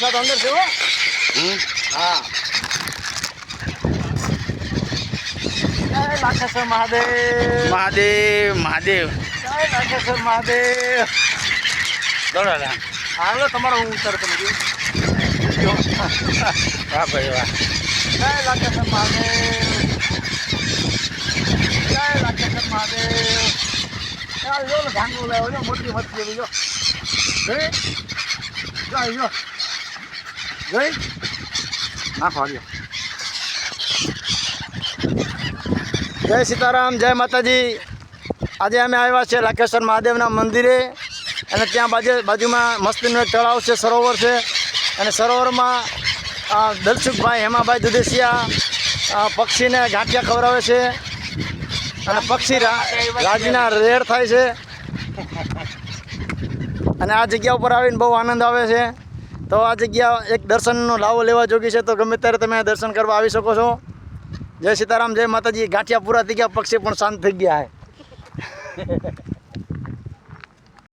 પ્રસાદ અંદર છે હો. મહાદેવ. મહાદેવ મહાદેવ. મહાદેવ. દોડો હાલો તમારો હું જો. વાહ ભાઈ વાહ. જય લાખેશ્વર મહાદેવ. જય લાખેશ્વર મહાદેવ. ચાલ જો ને લાવ્યો મોટી મત એવી જો જો જોઈ હા ફાડ્યો જય સીતારામ જય માતાજી આજે અમે આવ્યા છે લાખેશ્વર મહાદેવના મંદિરે અને ત્યાં બાજુ બાજુમાં મસ્તીનું એક તળાવ છે, સરોવર છે. અને સરોવરમાં દલસુખભાઈ, હેમાભાઈ દુદેશિયા પક્ષીને ગાંઠિયા ખવડાવે છે. અને પક્ષી રાજીના રેડ થાય છે. અને આ જગ્યા ઉપર આવીને બહુ આનંદ આવે છે. તો આ જગ્યા એક દર્શનનો લાવો લેવા જોગી છે, તો ગમે ત્યારે તમે દર્શન કરવા આવી શકો છો. જય સીતારામ, જય માતાજી. ગાંઠિયા પૂરા થઈ ગયા, પક્ષી પણ શાંત થઈ ગયા હે.